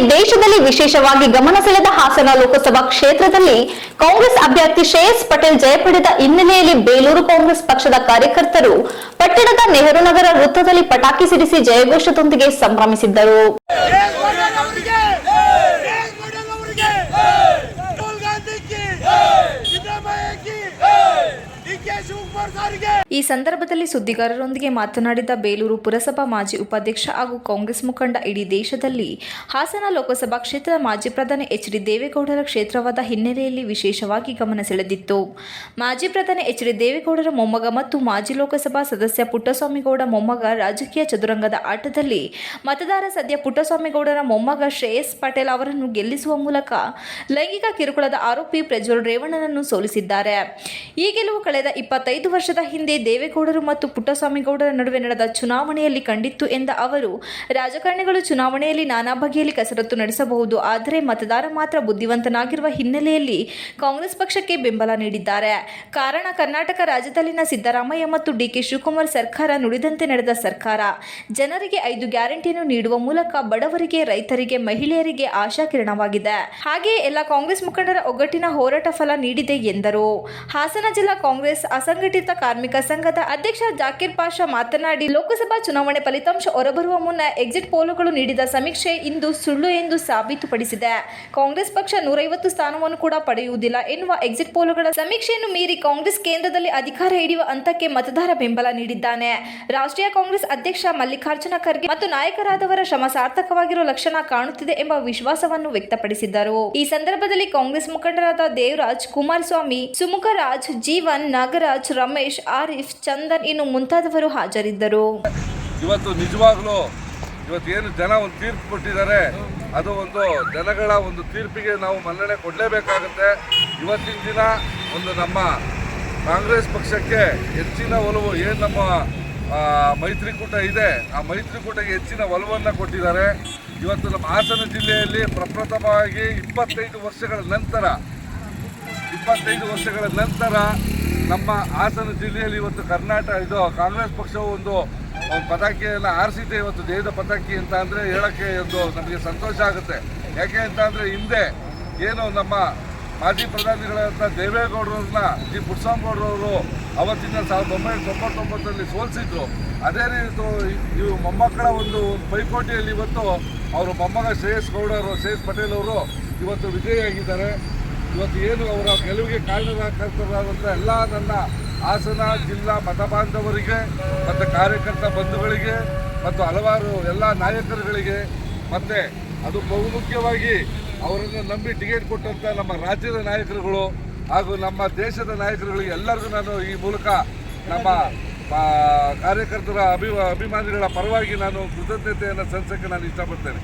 ರಾಜ್ಯದಲ್ಲಿ ವಿಶೇಷವಾಗಿ ಗಮನ ಸೆಳೆದ ಹಾಸನ ಲೋಕಸಭಾ ಕ್ಷೇತ್ರದಲ್ಲಿ ಕಾಂಗ್ರೆಸ್ ಅಭ್ಯರ್ಥಿ ಶ್ರೇಯಸ್ ಪಟೇಲ್ ಜಯ ಪಡೆದ ಹಿನ್ನೆಲೆಯಲ್ಲಿ ಬೇಲೂರು ಕಾಂಗ್ರೆಸ್ ಪಕ್ಷದ ಕಾರ್ಯಕರ್ತರು ಪಟ್ಟಣದ ನೆಹರು ನಗರ ವೃತ್ತದಲ್ಲಿ ಪಟಾಕಿ ಸಿಡಿಸಿ ಜಯಘೋಷದೊಂದಿಗೆ ಸಂಭ್ರಮಿಸಿದ್ದರು. ಸಾರಿಗೆ! ಈ ಸಂದರ್ಭದಲ್ಲಿ ಸುದ್ದಿಗಾರರೊಂದಿಗೆ ಮಾತನಾಡಿದ ಬೇಲೂರು ಪುರಸಭಾ ಮಾಜಿ ಉಪಾಧ್ಯಕ್ಷ ಹಾಗೂ ಕಾಂಗ್ರೆಸ್ ಮುಖಂಡ ಇಡೀ ದೇಶದಲ್ಲಿ ಹಾಸನ ಲೋಕಸಭಾ ಕ್ಷೇತ್ರದ ಮಾಜಿ ಪ್ರಧಾನಿ ಎಚ್ ಡಿ ದೇವೇಗೌಡರ ಕ್ಷೇತ್ರವಾದ ಹಿನ್ನೆಲೆಯಲ್ಲಿ ವಿಶೇಷವಾಗಿ ಗಮನ ಸೆಳೆದಿತ್ತು. ಮಾಜಿ ಪ್ರಧಾನಿ ಎಚ್ ಡಿ ದೇವೇಗೌಡರ ಮೊಮ್ಮಗ ಮತ್ತು ಮಾಜಿ ಲೋಕಸಭಾ ಸದಸ್ಯ ಪುಟ್ಟಸ್ವಾಮಿಗೌಡ ಮೊಮ್ಮಗ ರಾಜಕೀಯ ಚದುರಂಗದ ಆಟದಲ್ಲಿ ಮತದಾರ ಸದ್ಯ ಪುಟ್ಟಸ್ವಾಮಿಗೌಡರ ಮೊಮ್ಮಗ ಶ್ರೇಯಸ್ ಪಟೇಲ್ ಅವರನ್ನು ಗೆಲ್ಲಿಸುವ ಮೂಲಕ ಲೈಂಗಿಕ ಕಿರುಕುಳದ ಆರೋಪಿ ಪ್ರಜ್ವಲ್ ರೇವಣ್ಣನನ್ನು ಸೋಲಿಸಿದ್ದಾರೆ. ಈ ಗೆಲುವು ಕಳೆದ ಇಪ್ಪತ್ತೈದು ವರ್ಷದ ಹಿಂದೆ ದೇವೇಗೌಡರು ಮತ್ತು ಪುಟ್ಟಸ್ವಾಮಿಗೌಡರ ನಡುವೆ ನಡೆದ ಚುನಾವಣೆಯಲ್ಲಿ ಕಂಡಿತ್ತು ಎಂದ ಅವರು, ರಾಜಕಾರಣಿಗಳು ಚುನಾವಣೆಯಲ್ಲಿ ನಾನಾ ಬಗೆಯಲ್ಲಿ ಕಸರತ್ತು ನಡೆಸಬಹುದು, ಆದರೆ ಮತದಾರ ಮಾತ್ರ ಬುದ್ಧಿವಂತನಾಗಿರುವ ಹಿನ್ನೆಲೆಯಲ್ಲಿ ಕಾಂಗ್ರೆಸ್ ಪಕ್ಷಕ್ಕೆ ಬೆಂಬಲ ನೀಡಿದ್ದಾರೆ. ಕಾರಣ, ಕರ್ನಾಟಕ ರಾಜ್ಯದಲ್ಲಿನ ಸಿದ್ದರಾಮಯ್ಯ ಮತ್ತು ಡಿಕೆ ಶಿವಕುಮಾರ್ ಸರ್ಕಾರ ನುಡಿದಂತೆ ನಡೆದ ಸರ್ಕಾರ. ಜನರಿಗೆ ಐದು ಗ್ಯಾರಂಟಿಯನ್ನು ನೀಡುವ ಮೂಲಕ ಬಡವರಿಗೆ, ರೈತರಿಗೆ, ಮಹಿಳೆಯರಿಗೆ ಆಶಾಕಿರಣವಾಗಿದೆ ಹಾಗೆಯೇ ಎಲ್ಲ ಕಾಂಗ್ರೆಸ್ ಮುಖಂಡರ ಒಗ್ಗಟ್ಟಿನ ಹೋರಾಟ ಫಲ ನೀಡಿದೆ ಎಂದರು. ಹಾಸನ ಜಿಲ್ಲಾ ಕಾಂಗ್ರೆಸ್ ಅಸಂಘಟಿತ ಕಾರ್ಮಿಕ ಸಂಘದ ಅಧ್ಯಕ್ಷ ಜಾಕಿರ್ ಪಾಷಾ ಮಾತನಾಡಿ, ಲೋಕಸಭಾ ಚುನಾವಣೆ ಫಲಿತಾಂಶ ಹೊರಬರುವ ಮುನ್ನ ಎಕ್ಸಿಟ್ ಪೋಲುಗಳು ನೀಡಿದ ಸಮೀಕ್ಷೆ ಇಂದು ಸುಳ್ಳು ಎಂದು ಸಾಬೀತುಪಡಿಸಿದೆ. ಕಾಂಗ್ರೆಸ್ ಪಕ್ಷ ನೂರೈವತ್ತು ಸ್ಥಾನವನ್ನು ಕೂಡ ಪಡೆಯುವುದಿಲ್ಲ ಎನ್ನುವ ಎಕ್ಸಿಟ್ ಪೋಲುಗಳ ಸಮೀಕ್ಷೆಯನ್ನು ಮೀರಿ ಕಾಂಗ್ರೆಸ್ ಕೇಂದ್ರದಲ್ಲಿ ಅಧಿಕಾರ ಹಿಡಿಯುವ ಹಂತಕ್ಕೆ ಮತದಾರ ಬೆಂಬಲ ನೀಡಿದ್ದಾನೆ. ರಾಷ್ಟ್ರೀಯ ಕಾಂಗ್ರೆಸ್ ಅಧ್ಯಕ್ಷ ಮಲ್ಲಿಕಾರ್ಜುನ ಖರ್ಗೆ ಮತ್ತು ನಾಯಕರಾದವರ ಶ್ರಮ ಸಾರ್ಥಕವಾಗಿರುವ ಲಕ್ಷಣ ಕಾಣುತ್ತಿದೆ ಎಂಬ ವಿಶ್ವಾಸವನ್ನು ವ್ಯಕ್ತಪಡಿಸಿದರು ಈ ಸಂದರ್ಭದಲ್ಲಿ ಕಾಂಗ್ರೆಸ್ ಮುಖಂಡರಾದ ದೇವರಾಜ್ ಕುಮಾರಸ್ವಾಮಿ, ಸುಮುಖರಾಜ್ ಜೀವನ್ ನಾಗರಾಜ್, ರಮೇಶ್ ಆರಿಫ್ ಚಂದನ್ ಇನ್ನು ಮುಂತಾದವರು ಹಾಜರಿದ್ದರು. ಇವತ್ತು ನಿಜವಾಗ್ಲೂ ಇವತ್ತು ಏನು ಜನ ಒಂದು ತೀರ್ಪು ಕೊಟ್ಟಿದ್ದಾರೆ, ಅದು ಒಂದು ಜನಗಳ ಒಂದು ತೀರ್ಪಿಗೆ ನಾವು ಮನ್ನಣೆ ಕೊಡಲೇಬೇಕಾಗುತ್ತೆ. ಇವತ್ತಿನ ದಿನ ಒಂದು ನಮ್ಮ ಕಾಂಗ್ರೆಸ್ ಪಕ್ಷಕ್ಕೆ ಹೆಚ್ಚಿನ ಒಲವು, ಏನು ನಮ್ಮ ಮೈತ್ರಿಕೂಟ ಇದೆ, ಆ ಮೈತ್ರಿಕೂಟಕ್ಕೆ ಹೆಚ್ಚಿನ ಒಲವನ್ನು ಕೊಟ್ಟಿದ್ದಾರೆ. ಇವತ್ತು ನಮ್ಮ ಹಾಸನ ಜಿಲ್ಲೆಯಲ್ಲಿ ಪ್ರಪ್ರಥಮವಾಗಿ ಇಪ್ಪತ್ತೈದು ವರ್ಷಗಳ ನಂತರ, ಇಪ್ಪತ್ತೈದು ವರ್ಷಗಳ ನಂತರ ನಮ್ಮ ಹಾಸನ ಜಿಲ್ಲೆಯಲ್ಲಿ ಇವತ್ತು ಕರ್ನಾಟಕ ಇದು ಕಾಂಗ್ರೆಸ್ ಪಕ್ಷವು ಒಂದು ಪತಾಕಿಯನ್ನ ಆರಿಸಿದೆ ಇವತ್ತು, ದೇಹದ ಪತಾಕಿ ಅಂತ ಅಂದರೆ ಹೇಳೋಕ್ಕೆ ಒಂದು ನಮಗೆ ಸಂತೋಷ ಆಗುತ್ತೆ. ಯಾಕೆ ಅಂತ ಅಂದರೆ ಹಿಂದೆ ಏನು ನಮ್ಮ ಮಾಜಿ ಪ್ರಧಾನಿಗಳಾದಂಥ ದೇವೇಗೌಡರನ್ನ ಜಿ ಪುಟ್ಸ್ವಾಮಿಗೌಡರವರು ಅವತ್ತಿನ ಸಾವಿರದ ಒಂಬೈನೂರ ತೊಂಬತ್ತೊಂಬತ್ತರಲ್ಲಿ ಸೋಲಿಸಿದ್ರು. ಅದೇ ರೀತಿ ಇವು ಮೊಮ್ಮಕ್ಕಳ ಒಂದು ಪೈಪೋಟಿಯಲ್ಲಿ ಇವತ್ತು ಅವರು ಮೊಮ್ಮಗ ಶ್ರೇಯಸ್ ಗೌಡರು, ಶ್ರೇಯಸ್ ಪಟೇಲ್ ಅವರು ಇವತ್ತು ವಿಜಯಿಯಾಗಿದ್ದಾರೆ. ಇವತ್ತು ಏನು ಅವರ ಗೆಲುವಿಗೆ ಕಾರಣಕರ್ತರಾದಂಥ ಎಲ್ಲ ನನ್ನ ಹಾಸನ, ಜಿಲ್ಲಾ ಮತ ಬಾಂಧವರಿಗೆ ಮತ್ತು ಕಾರ್ಯಕರ್ತ ಬಂಧುಗಳಿಗೆ ಮತ್ತು ಹಲವಾರು ಎಲ್ಲ ನಾಯಕರುಗಳಿಗೆ ಮತ್ತು ಅದು ಬಹುಮುಖ್ಯವಾಗಿ ಅವರನ್ನು ನಂಬಿ ಟಿಕೆಟ್ ಕೊಟ್ಟಂಥ ನಮ್ಮ ರಾಜ್ಯದ ನಾಯಕರುಗಳು ಹಾಗೂ ನಮ್ಮ ದೇಶದ ನಾಯಕರುಗಳಿಗೆ ಎಲ್ಲರಿಗೂ ನಾನು ಈ ಮೂಲಕ ನಮ್ಮ ಕಾರ್ಯಕರ್ತರ ಅಭಿ ಅಭಿಮಾನಿಗಳ ಪರವಾಗಿ ನಾನು ಕೃತಜ್ಞತೆಯನ್ನು ಸಲ್ಲಿಸೋಕ್ಕೆ ನಾನು ಇಷ್ಟಪಡ್ತೇನೆ.